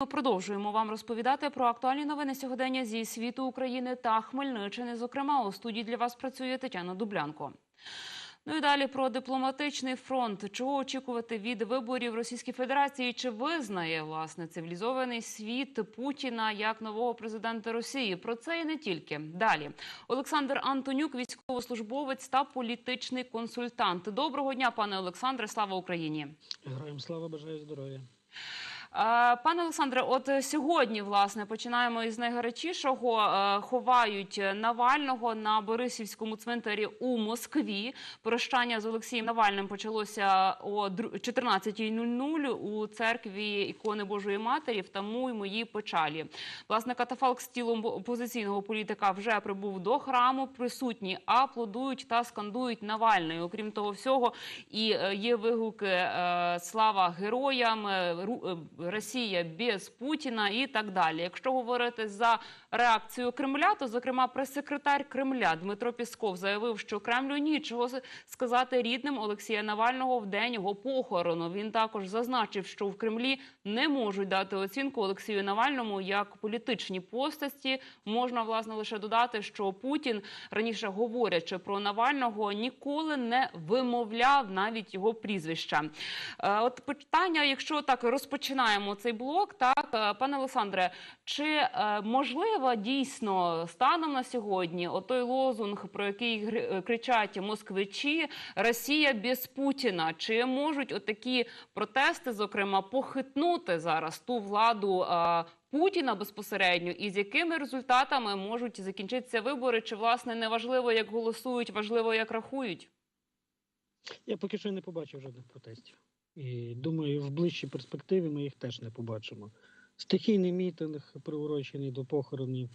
Ми продовжуємо вам розповідати про актуальні новини сьогодення зі світу України та Хмельниччини. Зокрема, у студії для вас працює Тетяна Дублянко. Ну і далі про дипломатичний фронт. Чого очікувати від виборів Російської Федерації? Чи визнає власне цивілізований світ Путіна як нового президента Росії? Про це і не тільки далі. Олександр Антонюк, військовослужбовець та політичний консультант. Доброго дня, пане Олександре. Слава Україні! Героям слава бажаю здоров'я. Е, Пане Олександре, от е, сьогодні власне починаємо із найгарячішого. Е, Ховають Навального на Борисівському цвинтарі у Москві. Прощання з Олексієм Навальним почалося о дру- 14.00 у церкві ікони Божої Матері в Таму й мої печалі. Власне, катафалк з тілом опозиційного політика вже прибув до храму. Присутні аплодують та скандують Навальний. Окрім того всього, і є вигуки слава героям, Росія без Путіна і так далі. Якщо говорити за реакцію Кремля, то зокрема прес-секретар Кремля Дмитро Пісков заявив, що Кремлю нічого сказати рідним Олексія Навального в день його похорону. Він також зазначив, що в Кремлі не можуть дати оцінку Олексію Навальному як політичній постаті. Можна власне лише додати, що Путін раніше говорячи про Навального, ніколи не вимовляв навіть його прізвища. Е, От питання, якщо так розпочинаємо цей блок, так е, пане Олександре, чи е, можливо дійсно станом на сьогодні отой лозунг, про який е, кричать москвичі, Росія без Путіна? Чи можуть отакі протести, зокрема, похитнути зараз ту владу? Путіна безпосередньо і з якими результатами можуть закінчитися вибори? Чи власне не важливо, як голосують, важливо, як рахують? Я поки що не побачив жодних протестів. І думаю, в ближчій перспективі ми їх теж не побачимо. Стихійний мітинг, приурочений до похоронів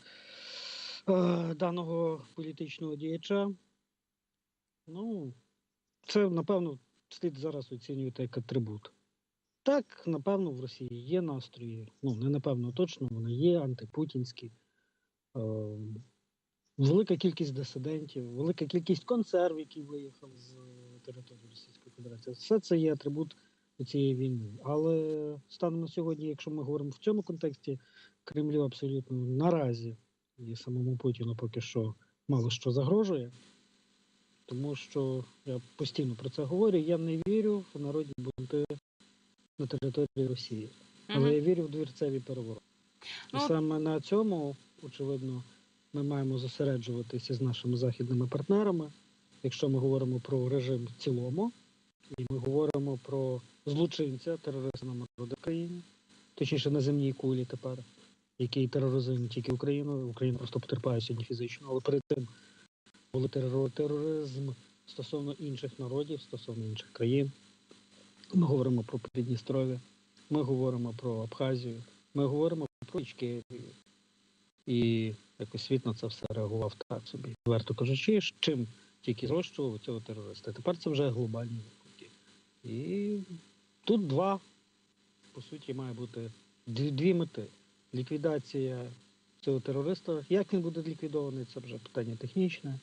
е, даного політичного діяча. Ну, це, напевно, слід зараз оцінювати як атрибут. Так, напевно, в Росії є настрої. Ну, не напевно, точно, вони є антипутінські. Е, велика кількість дисидентів, велика кількість консерв, які виїхали з е, території Російської Федерації. Все це є атрибут цієї війни. Але станом на сьогодні, якщо ми говоримо в цьому контексті, Кремлю абсолютно наразі і самому Путіну поки що мало що загрожує. Тому що я постійно про це говорю. Я не вірю в народні бунти на території Росії, але Мгм. я вірю в двірцеві перевороти. І Ну, саме на цьому, очевидно, ми маємо зосереджуватися з нашими західними партнерами. Якщо ми говоримо про режим в цілому, і ми говоримо про злочинця, терориста на народи країни, точніше на земній кулі тепер, який тероризує не тільки Україну, Україна просто потерпає сьогодні фізично, але перед тим були тероризм стосовно інших народів, стосовно інших країн. Ми говоримо про Придністров'я, ми говоримо про Абхазію, ми говоримо про Ічкерію. І якось світ на це все реагував так собі. Варто кажучи, чим тільки зрощував цього терориста. Тепер це вже глобальні виклики. І тут два, по суті, має бути дві, дві мети: ліквідація цього терориста. Як він буде ліквідований, це вже питання технічне.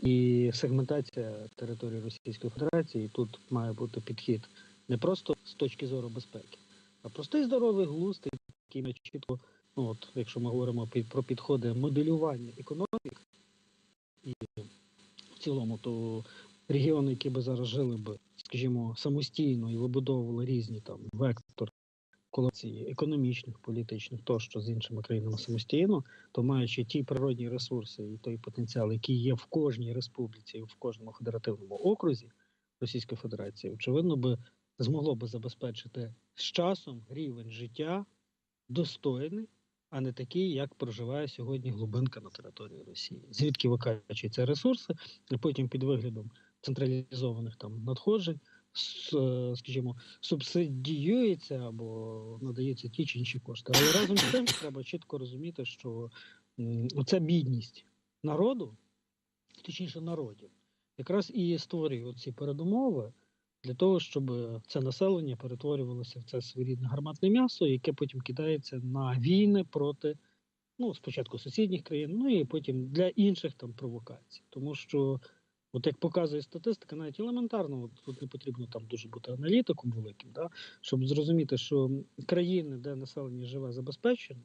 І сегментація території Російської Федерації. І тут має бути підхід не просто з точки зору безпеки, а простий здоровий глузд, який ми чітко, ну от, якщо ми говоримо про підходи моделювання економік, і в цілому, то регіони, які би зараз жили би, скажімо, самостійно і вибудовували різні там вектори колонії економічних, політичних, тощо з іншими країнами самостійно, то маючи ті природні ресурси і той потенціал, який є в кожній республіці, в кожному федеративному окрузі Російської Федерації, очевидно би змогло би забезпечити з часом рівень життя достойний, а не такий, як проживає сьогодні глибинка на території Росії. Звідки викачуються ресурси, і потім під виглядом централізованих там надходжень, е, скажімо, субсидіюється або надаються ті чи інші кошти. Але разом з тим треба чітко розуміти, що оця бідність народу, точніше народів, якраз і створює ці передумови для того, щоб це населення перетворювалося в це своєрідне гарматне м'ясо, яке потім кидається на війни проти ну, спочатку сусідніх країн, ну і потім для інших там провокацій. Тому що От як показує статистика, навіть елементарно, от тут не потрібно там дуже бути аналітиком великим, да, щоб зрозуміти, що країни, де населення живе забезпечено,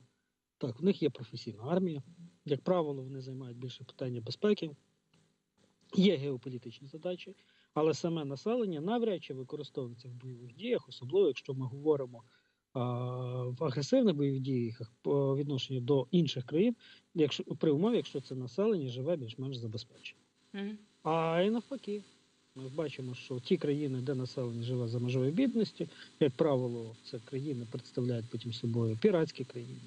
так, в них є професійна армія. Як правило, вони займають більше питання безпеки, є геополітичні задачі, але саме населення навряд чи використовується в бойових діях, особливо якщо ми говоримо в агресивних бойових діях по відношенню до інших країн, якщо при умові, якщо це населення живе більш-менш забезпечено. А і навпаки, ми бачимо, що ті країни, де населення живе за межою бідності, як правило, це країни представляють потім собою піратські країни.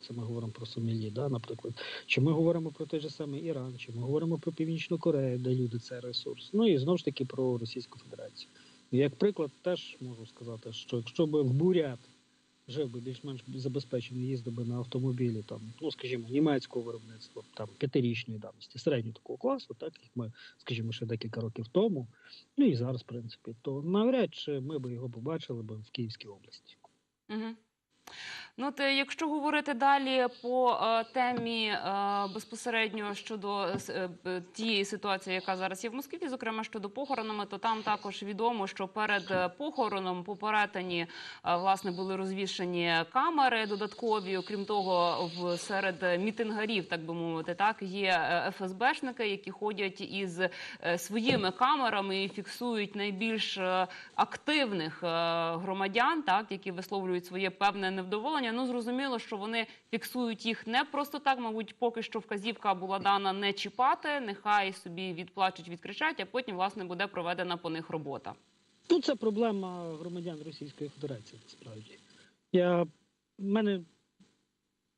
Це ми говоримо про Сомалі, да, наприклад. Чи ми говоримо про той же самий Іран, чи ми говоримо про Північну Корею, де люди це ресурс. Ну і знову ж таки про Російську Федерацію. Як приклад, теж можу сказати, що якщо би в Бурят жив би більш-менш забезпечений, їздив би на автомобілі, там, ну скажімо, німецького виробництва, там п'ятирічної давності, середнього такого класу, так як ми, скажімо, ще декілька років тому, ну і зараз, в принципі, то навряд чи ми би його побачили б в Київській області. Мгм. Ну, е, якщо говорити далі по е, темі е, безпосередньо щодо е, тієї ситуації, яка зараз є в Москві, зокрема щодо похоронами, то там також відомо, що перед е, похороном по перетині е, власне були розвішені камери додаткові. Окрім того, в серед мітингарів, так би мовити, так є е, ФСБшники, які ходять із е, своїми камерами і фіксують найбільш е, активних е, громадян, так які висловлюють своє певне невдоволення. Ну зрозуміло, що вони фіксують їх не просто так. Мабуть, поки що вказівка була дана не чіпати, нехай собі відплачуть, відкричать, а потім власне буде проведена по них робота. Ну, це проблема громадян Російської Федерації, насправді. Я в мене,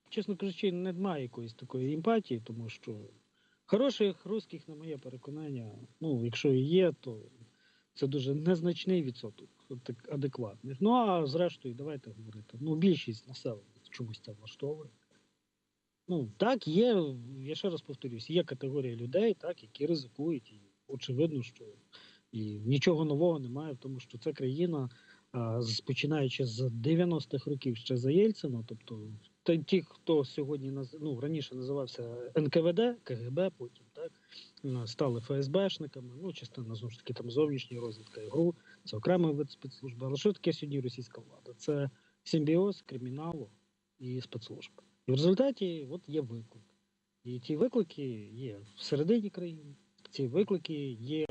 чесно кажучи, немає якоїсь такої емпатії, тому що хороших русських, на моє переконання, ну, якщо і є, то це дуже незначний відсоток адекватних. Ну а зрештою, давайте говорити. Ну, більшість населення чомусь це влаштовує. Ну, так, є, я ще раз повторюсь, є категорія людей, так, які ризикують, і очевидно, що і нічого нового немає тому, що ця країна, а, починаючи з 90-х років ще за Єльцина, тобто ті, хто сьогодні ну, раніше називався НКВД, КГБ, потім так стали ФСБшниками, ну частина знову ж таки там зовнішня розвідка ігру, це окремий вид спецслужби. Але що таке сьогодні російська влада? Це симбіоз криміналу і спецслужб. І в результаті от є виклик. І ті виклики є всередині країни, ці виклики є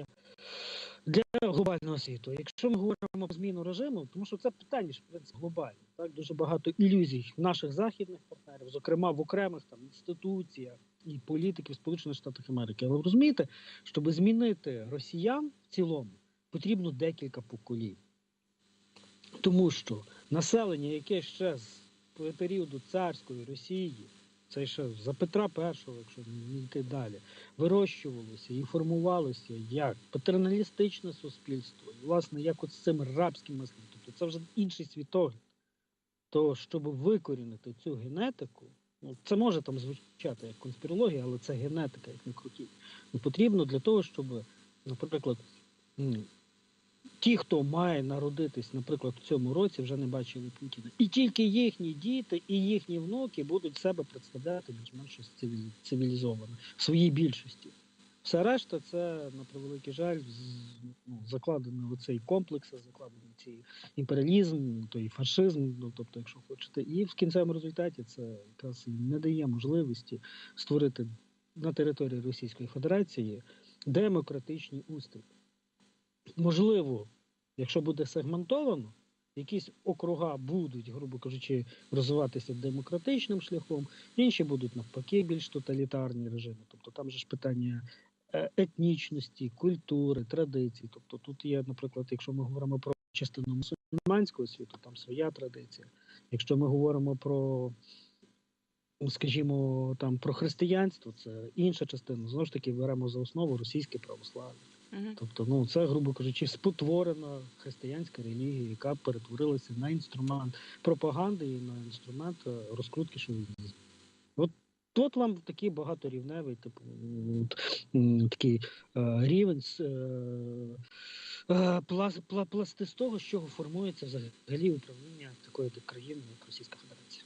для глобального світу. Якщо ми говоримо про зміну режиму, тому що це питання в принципі глобальне, так дуже багато ілюзій наших західних партнерів, зокрема в окремих там інституціях і політиків Сполучених Штатів Америки. Але ви розумієте, щоб змінити росіян в цілому, потрібно декілька поколінь. Тому що населення, яке ще з періоду царської Росії, це ще за Петра І, якщо не йти далі, вирощувалося і формувалося як патерналістичне суспільство, і, власне, як от з цим рабським мислом. Тобто це вже інший світогляд. То щоб викорінити цю генетику, це може там звучати як конспірологія, але це генетика, як не крутіть. Ну, потрібно для того, щоб, наприклад, ті, хто має народитись, наприклад, в цьому році, вже не бачили Путіна. І тільки їхні діти і їхні внуки будуть себе представляти більш-менш цивілізовано в своїй більшості. Все решта, це на превеликий жаль, ну, закладений оцей комплекс, закладений цей імперіалізм, той фашизм, ну тобто, якщо хочете, і в кінцевому результаті це якраз і не дає можливості створити на території Російської Федерації демократичний устрій. Можливо, якщо буде сегментовано, якісь округа будуть, грубо кажучи, розвиватися демократичним шляхом, інші будуть навпаки більш тоталітарні режими. Тобто там же ж питання етнічності, культури, традицій. Тобто тут є, наприклад, якщо ми говоримо про частину мусульманського світу, там своя традиція. Якщо ми говоримо про, скажімо, там про християнство, це інша частина. Знову ж таки, беремо за основу російське православ'я. Мгм. Тобто, ну це, грубо кажучи, спотворена християнська релігія, яка перетворилася на інструмент пропаганди і на інструмент е, розкрутки шовінізму. От тут вам такий багаторівневий, типу, такий е, рівень е, е, пласт, пла, пласти з того, з чого формується взагалі управління такою країною, як Російська Федерація.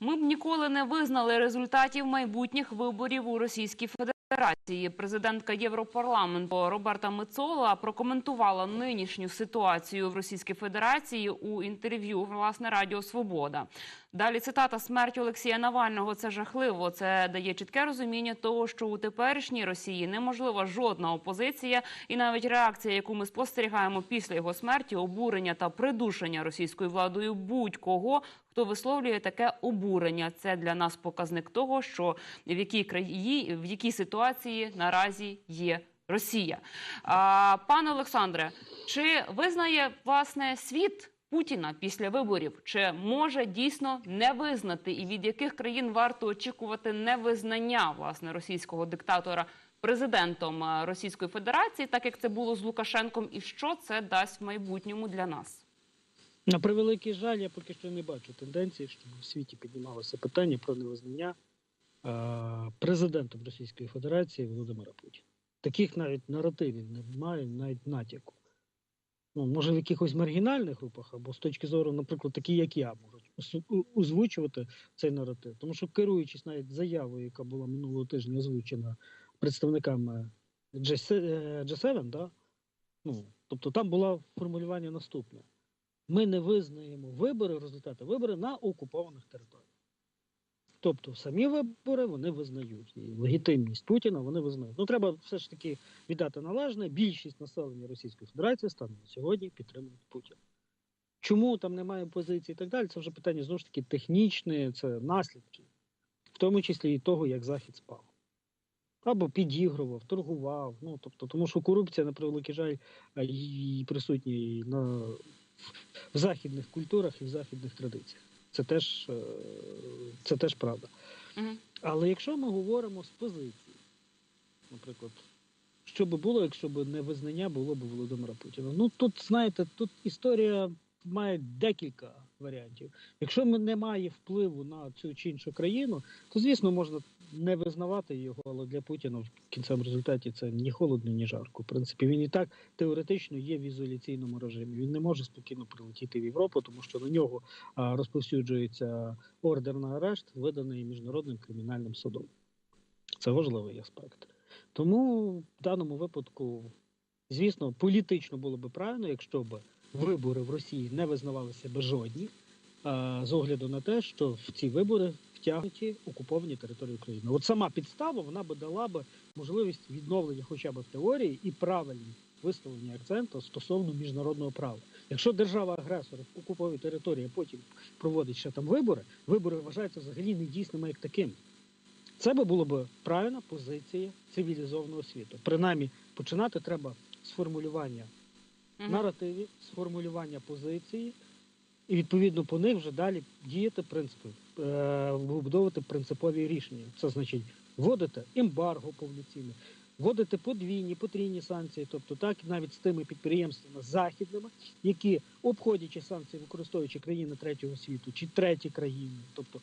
Ми б ніколи не визнали результатів майбутніх виборів у Російській Федерації. Президентка Європарламенту Роберта Мецола прокоментувала нинішню ситуацію в Російській Федерації у інтерв'ю власне Радіо Свобода. Далі цитата смерть Олексія Навального це жахливо. Це дає чітке розуміння того, що у теперішній Росії неможлива жодна опозиція, і навіть реакція, яку ми спостерігаємо після його смерті, обурення та придушення російською владою будь-кого, хто висловлює таке обурення. Це для нас показник того, що в якій краї в якій ситуації наразі є Росія. А, пане Олександре, чи визнає власне світ? Путіна після виборів чи може дійсно не визнати, і від яких країн варто очікувати невизнання власне російського диктатора президентом е, Російської Федерації, так як це було з Лукашенком, і що це дасть в майбутньому для нас? На превеликий жаль, я поки що не бачу тенденції, щоб у світі піднімалося питання про невизнання е, президентом Російської Федерації Володимира Путіна. Таких навіть наративів немає, навіть натяку. Ну, може, в якихось маргінальних групах, або з точки зору, наприклад, такі, як я, можуть озвучувати цей наратив. Тому що, керуючись навіть заявою, яка була минулого тижня озвучена представниками G7, е, G7 да? ну, тобто там було формулювання наступне ми не визнаємо вибори, результати вибори на окупованих територіях. Тобто самі вибори вони визнають і легітимність Путіна вони визнають. Ну треба все ж таки віддати належне. Більшість населення Російської Федерації станом на сьогодні підтримують Путіна. Чому там немає позиції і так далі? Це вже питання знову ж таки технічне, це наслідки, в тому числі і того, як Захід спав. Або підігрував, торгував. Ну тобто, тому що корупція, на превеликий жаль, і присутня на в західних культурах і в західних традиціях. Це теж, е, це теж правда. Угу. Але якщо ми говоримо з позиції, наприклад, що би було, якщо б не визнання було б Володимира Путіна? Ну тут, знаєте, тут історія має декілька варіантів. Якщо ми немає впливу на цю чи іншу країну, то звісно можна не визнавати його, але для Путіна в кінцевому результаті це ні холодно, ні жарко. В принципі, він і так теоретично є в ізоляційному режимі. Він не може спокійно прилетіти в Європу, тому що на нього розповсюджується ордер на арешт, виданий міжнародним кримінальним судом. Це важливий аспект. Тому в даному випадку, звісно, політично було би правильно, якщо б вибори в Росії не визнавалися б жодні, з огляду на те, що в ці вибори втягнуті окуповані території України. От сама підстава вона би дала б можливість відновлення, хоча б в теорії, і правильні виставлення акценту стосовно міжнародного права. Якщо держава-агресор окуповує територію, а потім проводить ще там вибори, вибори вважаються взагалі недійсними як такими. Це би було б правильна позиція цивілізованого світу. Принаймні, починати треба з формулювання наративів, з формулювання позиції, і відповідно по них вже далі діяти принципи, е, вибудовувати принципові рішення. Це значить вводити ембарго повноцінне, вводити подвійні, потрійні санкції, тобто так навіть з тими підприємствами західними, які обходячи санкції, використовуючи країни третього світу чи треті країни, тобто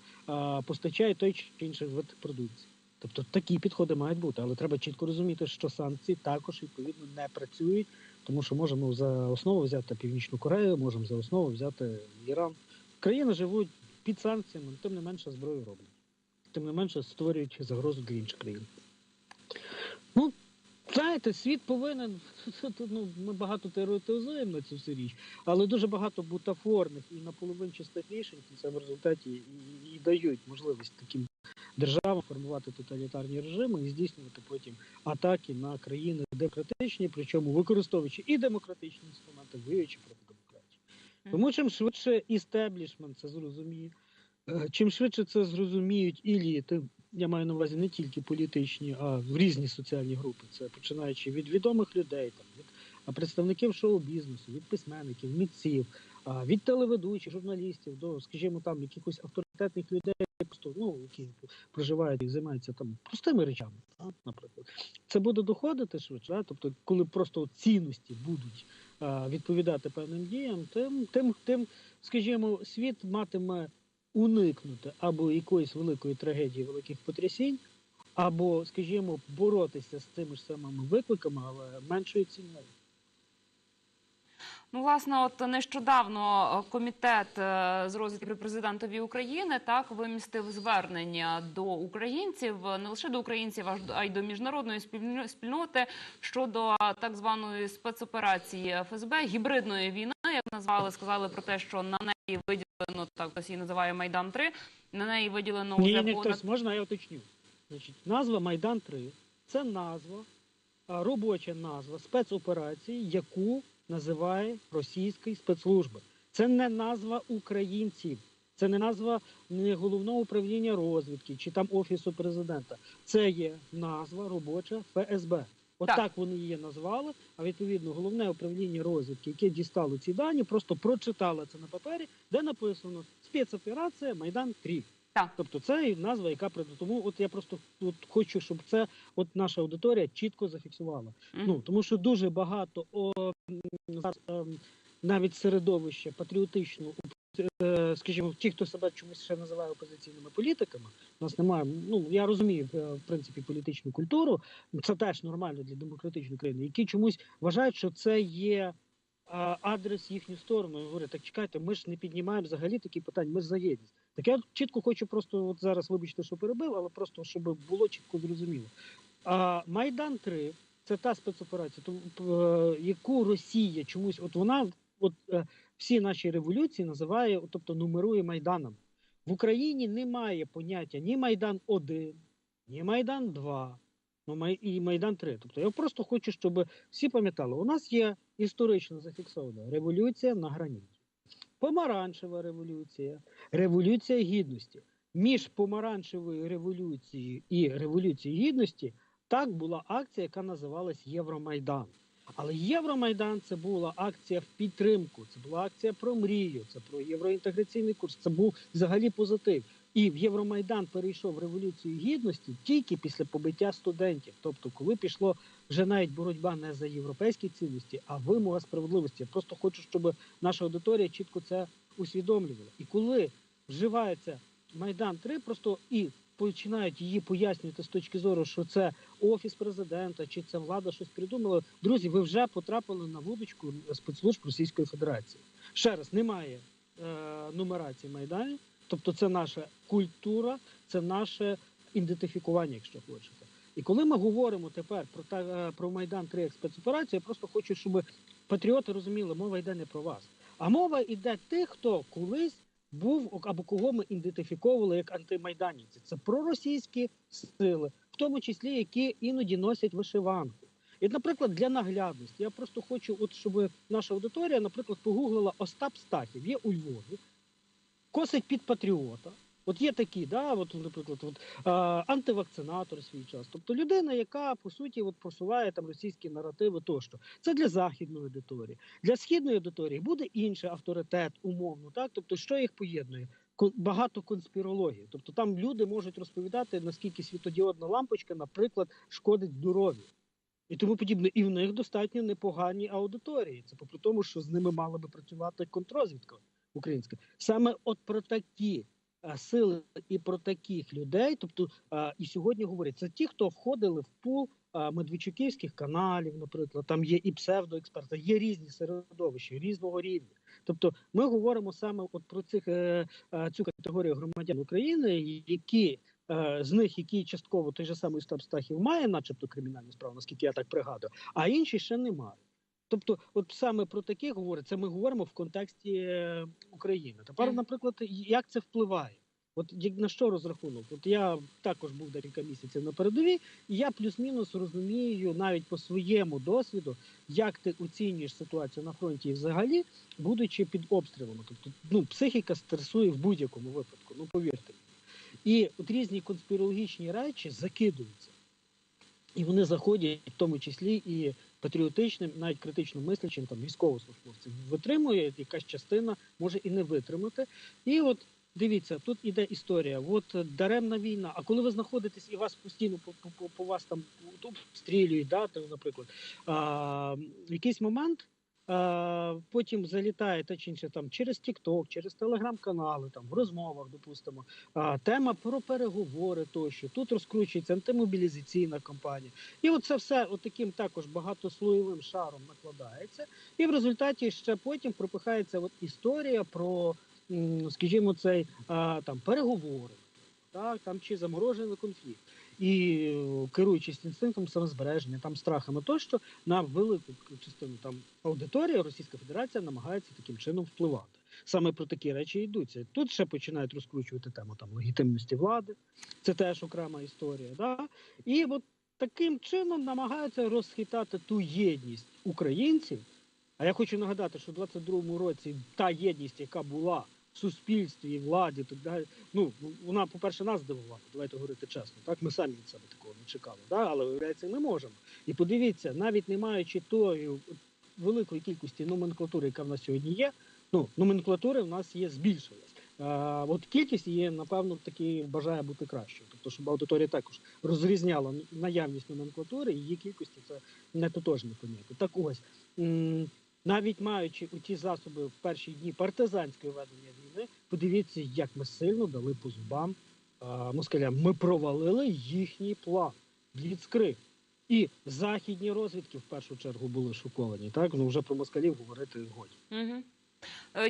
постачають той чи інший вид продукції. Тобто такі підходи мають бути, але треба чітко розуміти, що санкції також відповідно не працюють, тому що можемо за основу взяти Північну Корею, можемо за основу взяти Іран. Країни живуть під санкціями, тим не менше зброю роблять. Тим не менше створюють загрозу для інших країн. Ну, знаєте, світ повинен. Ну, ми багато теоретизуємо на цю всю річ, але дуже багато бутафорних і наполовинчастих рішень в кінцевому результаті і, і дають можливість таким державам формувати тоталітарні режими і здійснювати потім атаки на країни демократичні, причому використовуючи і демократичні інструменти, воюючи проти демократії. Тому чим швидше істеблішмент це зрозуміє, е, чим швидше це зрозуміють і літи, я маю на увазі не тільки політичні, а в різні соціальні групи. Це починаючи від відомих людей, там від а, представників шоу-бізнесу, від письменників, митців, від телеведучих, журналістів до, скажімо, там якихось авторитетних людей, просто ну які проживають і займаються там простими речами, а, наприклад. Це буде доходити швидше, а? тобто, коли просто цінності будуть а, відповідати певним діям, тим, тим, тим, скажімо, світ матиме уникнути або якоїсь великої трагедії, великих потрясінь, або, скажімо, боротися з тими ж самими викликами, але меншою ціною. Ну, власне, от нещодавно е, комітет е, з розвідки при президентові України так вимістив звернення до українців, е, не лише до українців, а й до міжнародної спільно- спільноти щодо так званої спецоперації ФСБ, гібридної війни, як назвали, сказали про те, що на неї виділено так хтось її називає Майдан 3 на неї виділено Ні, вже ні, понад хтось можна, я уточню. Значить, назва Майдан 3 це назва, робоча назва спецоперації, яку називає російські спецслужби. Це не назва українців, це не назва не головного управління розвідки чи там офісу президента. Це є назва робоча ФСБ. Отак Так. вони її назвали. А відповідно, головне управління розвідки, яке дістало ці дані, просто прочитало це на папері, де написано спецоперація Майдан 3 Так. Тобто це і назва, яка прийде. Тому от я просто от хочу, щоб це от наша аудиторія чітко зафіксувала. Мгм. Ну тому що дуже багато о, ем, навіть середовище патріотично, е, скажімо, ті, хто себе чомусь ще називає опозиційними політиками, у нас немає. Ну я розумію е, в принципі політичну культуру. Це теж нормально для демократичної країни, які чомусь вважають, що це є. Адрес їхню сторону і говорять, так чекайте, ми ж не піднімаємо взагалі такі питання, ми ж за єдність. Так я чітко хочу просто от зараз, вибачте, що перебив, але просто щоб було чітко зрозуміло. А, Майдан 3 це та спецоперація, то, е, яку Росія чомусь, от вона, от е, всі наші революції називає, тобто нумерує Майданом. В Україні немає поняття ні Майдан 1, ні Майдан 2, ну, і Майдан 3. Тобто я просто хочу, щоб всі пам'ятали, у нас є історично зафіксована революція на граніті. Помаранчева революція, революція гідності. Між помаранчевою революцією і революцією гідності так була акція, яка називалась Євромайдан. Але Євромайдан це була акція в підтримку, це була акція про мрію, це про євроінтеграційний курс. Це був взагалі позитив. І в Євромайдан перейшов революцію гідності тільки після побиття студентів. Тобто, коли пішло вже навіть боротьба не за європейські цінності, а вимога справедливості. Я просто хочу, щоб наша аудиторія чітко це усвідомлювала. І коли вживається Майдан 3 просто і починають її пояснювати з точки зору, що це офіс президента чи це влада щось придумала. Друзі, ви вже потрапили на вудочку спецслужб Російської Федерації. Ще раз немає е, нумерації майданів, тобто це наша культура, це наше ідентифікування, якщо хочете. І коли ми говоримо тепер про та е, про майдан 3 як спецоперацію, я просто хочу, щоб патріоти розуміли, мова йде не про вас, а мова йде тих, хто колись був або кого ми ідентифіковували як антимайданівці. Це проросійські сили, в тому числі які іноді носять вишиванку. І, наприклад, для наглядності я просто хочу, от щоб наша аудиторія, наприклад, погуглила Остап Стахів, є у Львові, косить під патріота. От є такі, да, от, наприклад, от, е, антивакцинатор свій час. Тобто людина, яка по суті от, просуває там російські наративи тощо. Це для західної аудиторії. Для східної аудиторії буде інший авторитет, умовно. Так? Тобто, що їх поєднує? Багато конспірології. Тобто там люди можуть розповідати, наскільки світодіодна лампочка, наприклад, шкодить здоров'ю. І тому подібне. І в них достатньо непогані аудиторії. Це попри тому, що з ними мала би працювати контрозвідка українська. Саме от про такі а, сили і про таких людей, тобто а, і сьогодні говорять, це ті, хто входили в пул а, медведчуківських каналів, наприклад, там є і псевдоексперти, є різні середовища різного рівня. Тобто, ми говоримо саме от про цих е, е, цю категорію громадян України, які е, з них, які частково той же самий Остап Стахів має, начебто кримінальну справу, наскільки я так пригадую, а інші ще не мають. Тобто, от саме про таке говорить, це ми говоримо в контексті е, України. Тепер, наприклад, як це впливає? От як на що розрахунок? От я також був декілька місяців на передовій, і я плюс-мінус розумію навіть по своєму досвіду, як ти оцінюєш ситуацію на фронті і взагалі, будучи під обстрілами. Тобто, ну, психіка стресує в будь-якому випадку, ну повірте. І от різні конспірологічні речі закидуються. І вони заходять, в тому числі і патріотичним, навіть критично мислячим там військовослужбовцем Витримує якась частина, може і не витримати. І от дивіться, тут іде історія. От е, даремна війна. А коли ви знаходитесь і вас постійно по, по, по, вас там обстрілюють, да, наприклад, а, в якийсь момент потім залітає та чи інше там через TikTok, через телеграм-канали, там в розмовах, допустимо, тема про переговори тощо. Тут розкручується антимобілізаційна кампанія. І от це все от таким також багатослоєвим шаром накладається. І в результаті ще потім пропихається от історія про, скажімо, цей там переговори, так там чи заморожений конфлікт. І е, керуючись інстинктом самозбереження, там страхами тощо на велику частину там аудиторії Російська Федерація намагається таким чином впливати. Саме про такі речі йдуться. Тут ще починають розкручувати тему там легітимності влади. Це теж окрема історія. Да? І от таким чином намагаються розхитати ту єдність українців. А я хочу нагадати, що в 22-му році та єдність, яка була суспільстві, владі, так далі, ну вона, по-перше, нас здивувала. Давайте говорити чесно. Так ми самі від себе такого не чекали. Да? Але виявляється, ми можемо. І подивіться, навіть не маючи тої великої кількості номенклатури, яка в нас сьогодні є. Ну, номенклатури в нас є збільшилась. А, от кількість її, напевно, таки бажає бути кращою. Тобто, щоб аудиторія також розрізняла наявність номенклатури її кількості це не тотожне поняття. Так ось, навіть маючи у ті засоби в перші дні партизанської ведення подивіться, як ми сильно дали по зубам а, москалям. Ми провалили їхній план. Бліцкриг. І західні розвідки в першу чергу були шоковані. Так ну вже про москалів говорити годі. Угу.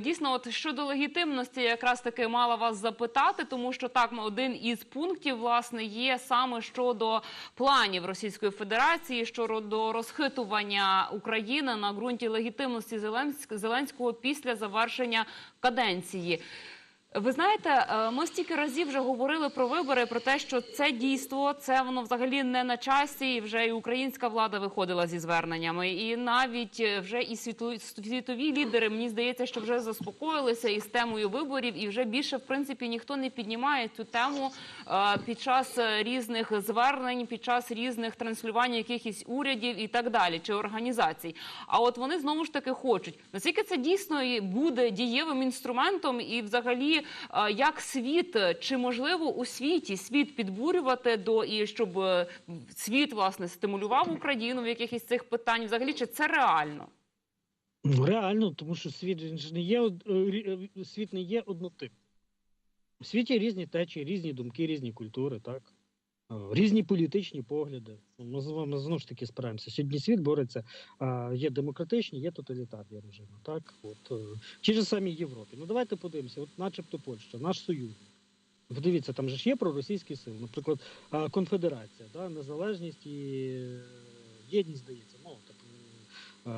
Дійсно, от щодо легітимності, якраз таки мала вас запитати, тому що так ну, один із пунктів власне є саме щодо планів Російської Федерації щодо розхитування України на ґрунті легітимності Зеленського після завершення каденції. Ви знаєте, е, ми стільки разів вже говорили про вибори, про те, що це дійство, це воно взагалі не на часі. І вже і українська влада виходила зі зверненнями, і навіть е, вже і світові, лідери, мені здається, що вже заспокоїлися із темою виборів, і вже більше в принципі ніхто не піднімає цю тему е, під час різних звернень, під час різних транслювань якихось урядів і так далі, чи організацій. А от вони знову ж таки хочуть. Наскільки це дійсно буде дієвим інструментом, і взагалі, як світ, чи можливо у світі світ підбурювати до і щоб е, світ власне стимулював Україну в якихось цих питань? Взагалі, чи це реально? Ну, реально, тому що світ він ж не є е, е, світ не є однотипний. У світі різні течії, різні думки, різні культури, так? Е, Різні політичні погляди. Ну, Ми з вами знову ж таки спираємося. Сьогодні світ бореться. Є демократичні, є тоталітарні режими. Так, от е, ті ж самі Європі. Ну давайте подивимося, от, начебто Польща, наш союзник. Подивіться, там же ж є проросійські сили, наприклад, конфедерація, да, незалежність і е, єдність здається. Ну, так,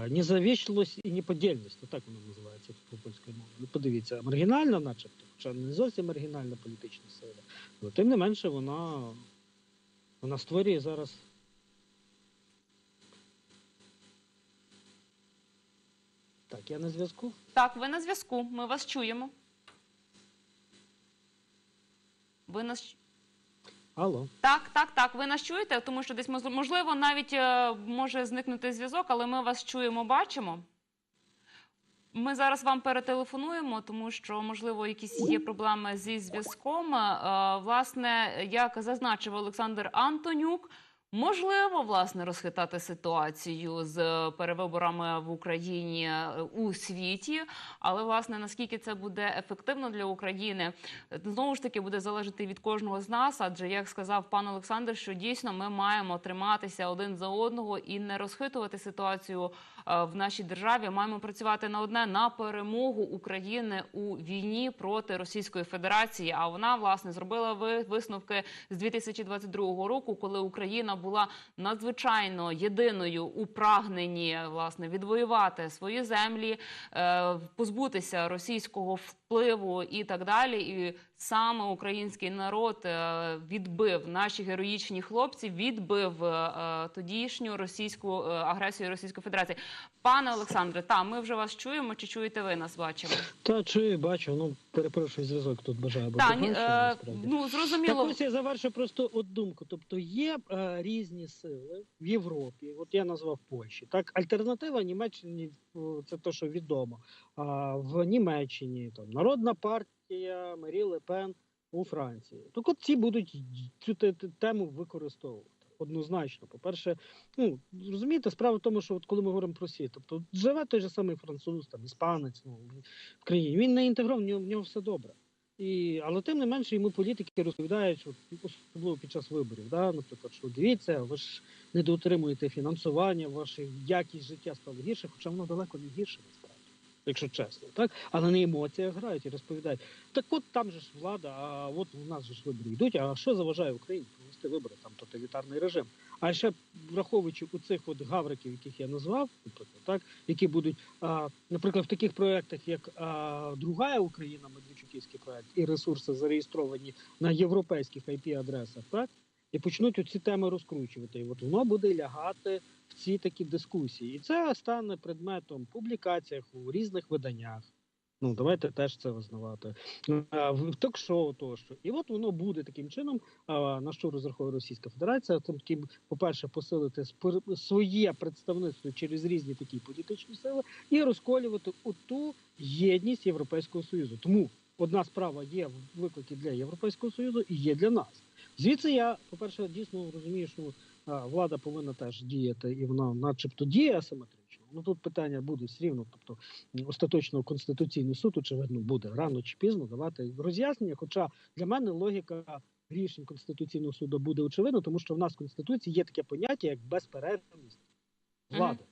е, незавіщилость і неподільність, отак воно називається по польської мови. Ну, подивіться, маргінальна, начебто, хоча не зовсім маргінальна політична сила, але тим не менше вона, вона створює зараз. Так, я на зв'язку. Так, ви на зв'язку. Ми вас чуємо. Ви нас Алло. Так, так, так. Ви нас чуєте, тому що десь можливо навіть е, може зникнути зв'язок, але ми вас чуємо, бачимо. Ми зараз вам перетелефонуємо, тому що можливо якісь є проблеми зі зв'язком. Е, Власне, як зазначив Олександр Антонюк. Можливо, власне, розхитати ситуацію з перевиборами в Україні е, у світі, але власне наскільки це буде ефективно для України, знову ж таки буде залежати від кожного з нас. Адже як сказав пан Олександр, що дійсно ми маємо триматися один за одного і не розхитувати ситуацію в нашій державі. Маємо працювати на одне на перемогу України у війні проти Російської Федерації. А вона власне зробила ви- висновки з 2022 року, коли Україна була надзвичайно єдиною у прагненні власне відвоювати свої землі, е, позбутися російського впливу і так далі. І саме український народ е, відбив наші героїчні хлопці, відбив е, тодішню російську е, агресію Російської Федерації. Пане Олександре, та ми вже вас чуємо. Чи чуєте ви нас? Бачимо? Та чую, бачу, ну перепрошую, зв'язок тут бажає бути Та ні, е, ну Так зрозуміло. ось я завершу просто одну думку. Тобто є е, різні сили в Європі. От я назвав Польщі. Так, альтернатива Німеччині це те, що відомо. А в Німеччині там Народна партія Марі Ле Пен у Франції. Так от ці будуть цю те- те- тему використовувати. однозначно. По-перше, ну розумієте, справа в тому, що от коли ми говоримо про світ, тобто живе той же самий француз, там іспанець, ну в країні. Він не інтегрований, в нього, все добре. І, але тим не менше йому політики розповідають, що особливо під час виборів, да, наприклад, що дивіться, ви ж не дотримуєте фінансування, ваша якість життя стала гірше, хоча воно далеко не гірше якщо чесно, так? Але на емоціях грають і розповідають. Так от там же ж влада, а от у нас же ж вибори йдуть. А що заважає Україні провести вибори? Там тоталітарний режим. А ще враховуючи у цих от гавриків, яких я назвав, наприклад, так які будуть, а, наприклад, в таких проєктах, як а, друга Україна, Медведчуківський проект, і ресурси зареєстровані на європейських IP-адресах, так і почнуть оці теми розкручувати. І от воно буде лягати в ці такі дискусії, і це стане предметом публікаціях у різних виданнях. Ну, давайте теж це визнавати в ток-шоу тощо. І от воно буде таким чином, на що розраховує Російська Федерація, тим таким, по-перше, посилити спер- своє представництво через різні такі політичні сили і розколювати оту єдність Європейського Союзу. Тому одна справа є в виклики для Європейського Союзу і є для нас. Звідси я, по-перше, дійсно розумію, що влада повинна теж діяти, і вона, начебто, діє асиметрично. Ну тут питання буде все рівно, тобто остаточно конституційний суд, очевидно, буде рано чи пізно давати роз'яснення. Хоча для мене логіка рішень конституційного суду буде очевидна, тому що в нас в конституції є таке поняття як безперервність влади.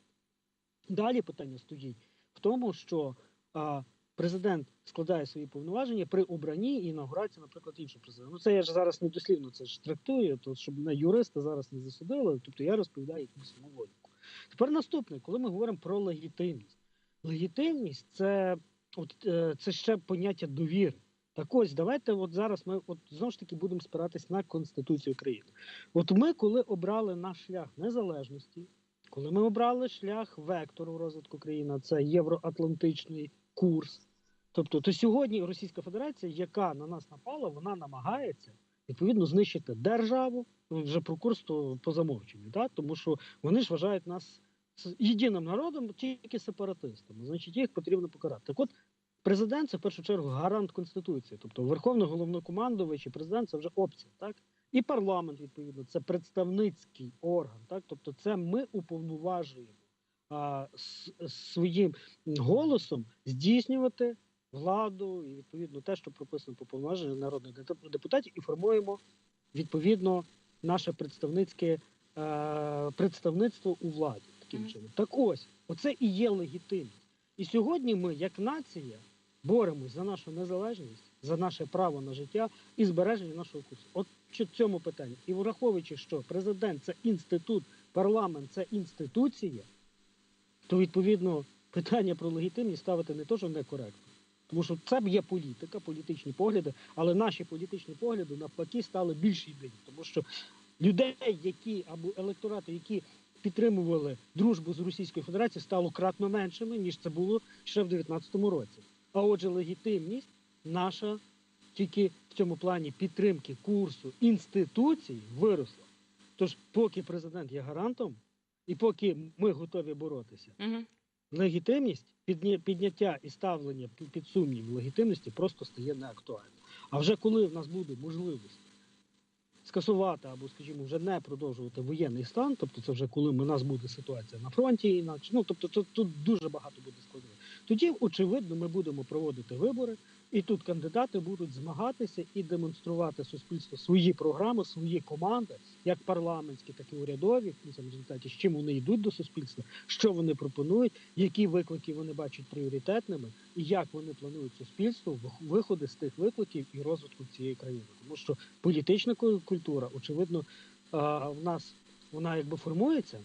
Далі питання стоїть в тому, що а, президент складає свої повноваження при обранні і інаугурації, наприклад, іншого президента. Ну це я ж зараз не дослівно це ж трактую, то щоб мене юристи зараз не засудили. Тобто я розповідаю якусь саму логіку. Тепер наступне, коли ми говоримо про легітимність. Легітимність це от е, це ще поняття довіри. Так ось давайте, от зараз ми от знову ж таки будемо спиратись на Конституцію України. От ми, коли обрали наш шлях незалежності, коли ми обрали шлях вектору розвитку країни, це євроатлантичний курс. Тобто, то сьогодні Російська Федерація, яка на нас напала, вона намагається відповідно знищити державу ну, вже про курс то по замовченню, так? тому що вони ж вважають нас єдиним народом, тільки сепаратистами. Значить, їх потрібно покарати. Так от президент це в першу чергу гарант конституції, тобто верховний головнокомандувач і президент це вже опція, так? І парламент, відповідно, це представницький орган, так? Тобто, це ми уповноважуємо а, с- своїм голосом здійснювати владу і відповідно те, що прописано по повноваженню народних депутатів, і формуємо відповідно наше представницьке е, представництво у владі. Таким чином, так ось оце і є легітимність. І сьогодні ми, як нація, боремось за нашу незалежність, за наше право на життя і збереження нашого курсу. От чи цьому питанні. І враховуючи, що президент це інститут, парламент це інституція, то відповідно питання про легітимність ставити не то, що некоректно. Тому що це б є політика, політичні погляди, але наші політичні погляди навпаки стали більш єдині. Тому що людей, які або електорати, які підтримували дружбу з Російською Федерацією, стало кратно меншими, ніж це було ще в 2019 році. А отже, легітимність наша тільки в цьому плані підтримки курсу інституцій виросла. Тож, поки президент є гарантом, і поки ми готові боротися, Угу. легітимність, підня- підняття і ставлення пі- під сумнів легітимності просто стає неактуальним. А вже коли в нас буде можливість скасувати або, скажімо, вже не продовжувати воєнний стан, тобто це вже коли у нас буде ситуація на фронті, інакше, ну тобто тут, тут дуже багато буде складних. Тоді, очевидно, ми будемо проводити вибори, і тут кандидати будуть змагатися і демонструвати суспільству свої програми, свої команди, як парламентські, так і урядові, в результаті, з чим вони йдуть до суспільства, що вони пропонують, які виклики вони бачать пріоритетними, і як вони планують суспільству вих- виходи з тих викликів і розвитку цієї країни. Тому що політична ку- культура, очевидно, в нас вона якби формується.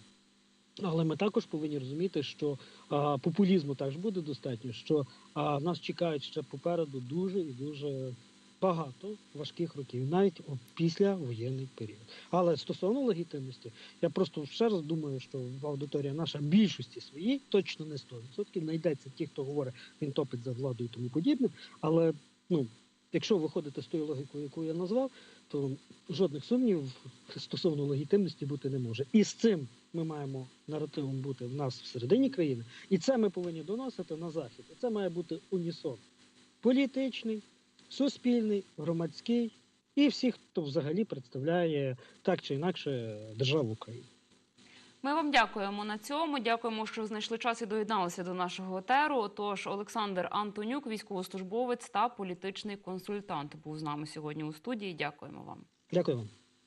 Але ми також повинні розуміти, що а, популізму також буде достатньо, що а, нас чекають ще попереду дуже і дуже багато важких років, навіть після воєнний період. Але стосовно легітимності, я просто ще раз думаю, що аудиторія наша більшості своїй, точно не 100%, знайдеться ті, хто говорить, він топить за владу і тому подібне. Але ну, якщо виходити з тої логіки, яку я назвав, то жодних сумнівів стосовно легітимності бути не може. І з цим ми маємо наративом бути в нас всередині країни, і це ми повинні доносити на захід. І це має бути унісон політичний, суспільний, громадський і всіх, хто взагалі представляє так чи інакше державу Україну. Ми вам дякуємо на цьому. Дякуємо, що знайшли час і доєдналися до нашого етеру. Отож, Олександр Антонюк, військовослужбовець та політичний консультант, був з нами сьогодні у студії. Дякуємо вам. Дякую вам.